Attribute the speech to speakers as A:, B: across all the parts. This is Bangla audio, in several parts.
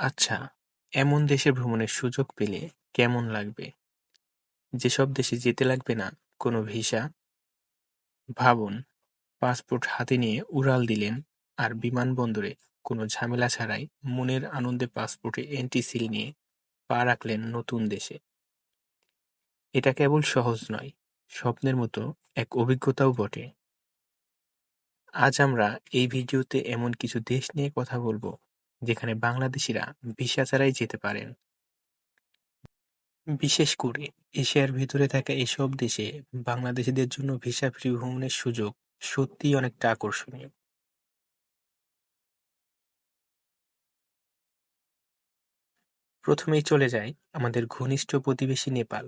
A: আচ্ছা, এমন দেশে ভ্রমণের সুযোগ পেলে কেমন লাগবে? যেসব দেশে যেতে লাগবে না কোনো ভিসা। ভাবুন, পাসপোর্ট হাতে নিয়ে উড়াল দিলেন আর বিমানবন্দরে কোনো ঝামেলা ছাড়াই মনের আনন্দে পাসপোর্টে এন্ট্রি সিল নিয়ে পা রাখলেন নতুন দেশে। এটা কেবল সহজ নয়, স্বপ্নের মতো এক অভিজ্ঞতাও বটে। আজ আমরা এই ভিডিওতে এমন কিছু দেশ নিয়ে কথা বলব যেখানে বাংলাদেশিরা ভিসা ছাড়াই যেতে পারেন। বিশেষ করে এশিয়ার ভিতরে থাকা এসব দেশে বাংলাদেশিদের জন্য ভিসা ফ্রি ভ্রমণের সুযোগ সত্যিই অনেকটা আকর্ষণীয়। প্রথমেই চলে যায় আমাদের ঘনিষ্ঠ প্রতিবেশী নেপাল।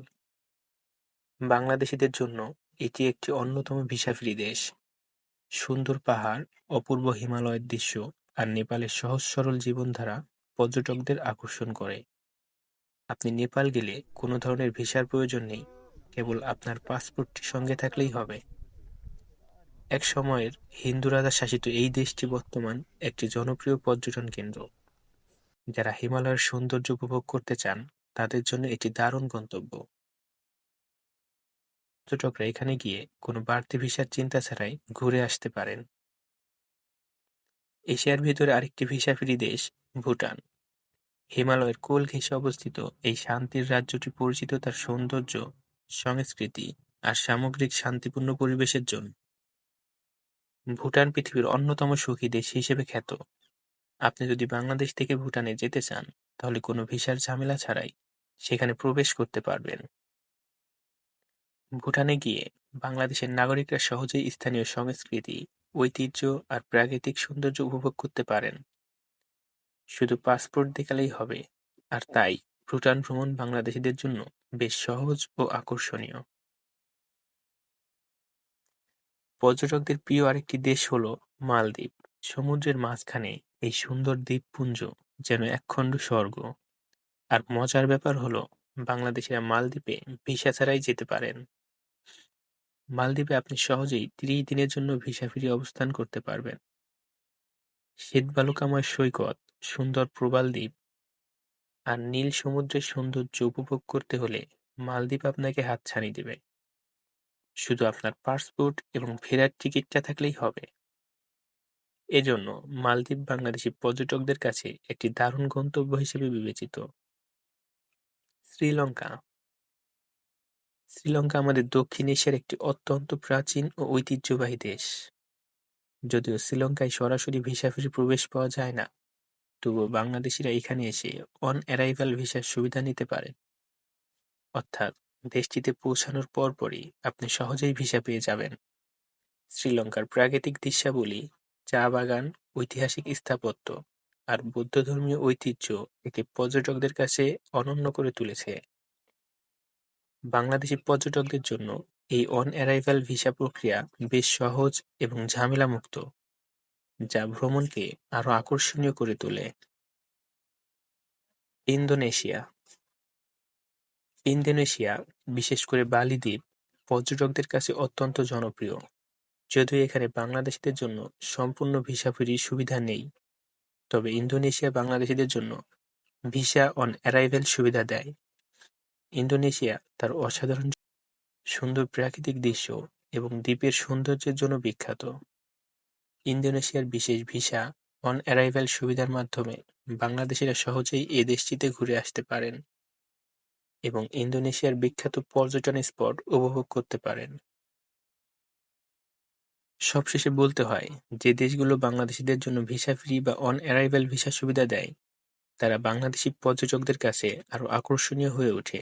A: বাংলাদেশিদের জন্য এটি একটি অন্যতম ভিসা ফ্রি দেশ। সুন্দর পাহাড়, অপূর্ব হিমালয়ের দৃশ্য আর নেপালের সহজ-সরল জীবনধারা পর্যটকদের আকর্ষণ করে। আপনি নেপাল গেলে কোনো ধরনের ভিসার প্রয়োজন নেই, কেবল আপনার পাসপোর্টটি সঙ্গে থাকলেই হবে। এক সময়ের হিন্দু রাজা শাসিত এই দেশটি বর্তমান একটি জনপ্রিয় পর্যটন কেন্দ্র। যারা হিমালয়ের সৌন্দর্য উপভোগ করতে চান তাদের জন্য এটি দারুণ গন্তব্য। পর্যটকরা এখানে গিয়ে কোনো বাড়তি ভিসার চিন্তা ছাড়াই ঘুরে আসতে পারেন। এশিয়ার ভিতরে আরেকটি ভিসা ফ্রি দেশ ভুটান। হিমালয়ের কোল ঘেঁষে অবস্থিত এই শান্তির রাজ্যটি পরিচিত তার সৌন্দর্য, সংস্কৃতি আর সামগ্রিক শান্তিপূর্ণ পরিবেশের জন্য। ভুটান পৃথিবীর অন্যতম সুখী দেশ হিসেবে খ্যাত। আপনি যদি বাংলাদেশ থেকে ভুটানে যেতে চান তাহলে কোনো ভিসার ঝামেলা ছাড়াই সেখানে প্রবেশ করতে পারবেন। ভুটানে গিয়ে বাংলাদেশের নাগরিকরা সহজেই স্থানীয় সংস্কৃতি, ঐতিহ্য আর প্রাকৃতিক সৌন্দর্য উপভোগ করতে পারেন। শুধু পাসপোর্ট দেখালেই হবে, আর তাই ভুটান ভ্রমণ বাংলাদেশিদের জন্য বেশ সহজ ও আকর্ষণীয়। পর্যটকদের প্রিয় আরেকটি দেশ হল মালদ্বীপ। সমুদ্রের মাঝখানে এই সুন্দর দ্বীপপুঞ্জ যেন একখণ্ড স্বর্গ। আর মজার ব্যাপার হলো বাংলাদেশিরা মালদ্বীপে ভিসা ছাড়াই যেতে পারেন। মালদ্বীপে আপনি সহজেই ত্রিশ দিনের জন্য ভিসা ফ্রি অবস্থান করতে পারবেন। শ্বেতবালুকাময় সৈকত, সুন্দর প্রবাল দ্বীপ আর নীল সমুদ্রের সৌন্দর্য উপভোগ করতে হলে মালদ্বীপ আপনাকে হাতছানি দেবে। শুধু আপনার পাসপোর্ট এবং ফেরার টিকিটটা থাকলেই হবে। এজন্য মালদ্বীপ বাংলাদেশি পর্যটকদের কাছে একটি দারুণ গন্তব্য হিসেবে বিবেচিত। শ্রীলঙ্কা শ্রীলঙ্কা আমাদের দক্ষিণ এশিয়ার একটি অত্যন্ত প্রাচীন ও ঐতিহ্যবাহী দেশ। যদিও শ্রীলঙ্কায় সরাসরি ভিসা ফ্রি প্রবেশ পাওয়া যায় না, তবুও বাংলাদেশিরা এখানে এসে অন অ্যারাইভাল ভিসার সুবিধা নিতে পারেন। অর্থাৎ দেশটিতে পৌঁছানোর পরপরই আপনি সহজেই ভিসা পেয়ে যাবেন। শ্রীলঙ্কার প্রাকৃতিক দৃশ্যাবলী, চা বাগান, ঐতিহাসিক স্থাপত্য আর বৌদ্ধধর্মীয় ঐতিহ্য একে পর্যটকদের কাছে অনন্য করে তুলেছে। বাংলাদেশি পর্যটকদের জন্য এই অন-অ্যারাইভাল ভিসা প্রক্রিয়া বেশ সহজ এবং ঝামেলামুক্ত, যা ভ্রমণকে আরও আকর্ষণীয় করে তোলে। ইন্দোনেশিয়া ইন্দোনেশিয়া, বিশেষ করে বালি দ্বীপ, পর্যটকদের কাছে অত্যন্ত জনপ্রিয়। যদিও এখানে বাংলাদেশিদের জন্য সম্পূর্ণ ভিসা ফ্রি সুবিধা নেই, তবে ইন্দোনেশিয়া বাংলাদেশিদের জন্য ভিসা অন অ্যারাইভেল সুবিধা দেয়। ইন্দোনেশিয়া তার অসাধারণ সুন্দর প্রাকৃতিক দৃশ্য এবং দ্বীপের সৌন্দর্যের জন্য বিখ্যাত। ইন্দোনেশিয়ার বিশেষ ভিসা অন অ্যারাইভেল সুবিধার মাধ্যমে বাংলাদেশিরা সহজেই এ দেশটিতে ঘুরে আসতে পারেন এবং ইন্দোনেশিয়ার বিখ্যাত পর্যটন স্পট উপভোগ করতে পারেন। সবশেষে বলতে হয়, যে দেশগুলো বাংলাদেশিদের জন্য ভিসা ফ্রি বা অন অ্যারাইভেল ভিসা সুবিধা দেয়, তারা বাংলাদেশি পর্যটকদের কাছে আরও আকর্ষণীয় হয়ে ওঠে।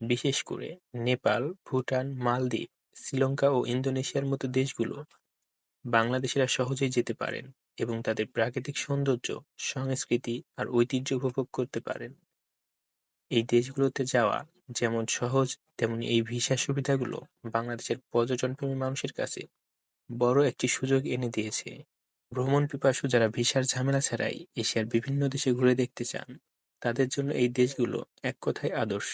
A: বিশেষ করে নেপাল, ভুটান, মালদ্বীপ, শ্রীলঙ্কা ও ইন্দোনেশিয়ার মতো দেশগুলো বাংলাদেশিরা সহজেই যেতে পারেন এবং তাদের প্রাকৃতিক সৌন্দর্য, সংস্কৃতি আর ঐতিহ্য উপভোগ করতে পারেন। এই দেশগুলোতে যাওয়া যেমন সহজ তেমনি এই ভিসা সুবিধাগুলো বাংলাদেশের পর্যটনপ্রেমী মানুষের কাছে বড় একটি সুযোগ এনে দিয়েছে। ভ্রমণ পিপাসু যারা ভিসার ঝামেলা ছাড়াই এশিয়ার বিভিন্ন দেশে ঘুরে দেখতে চান, তাদের জন্য এই দেশগুলো এক কথায় আদর্শ।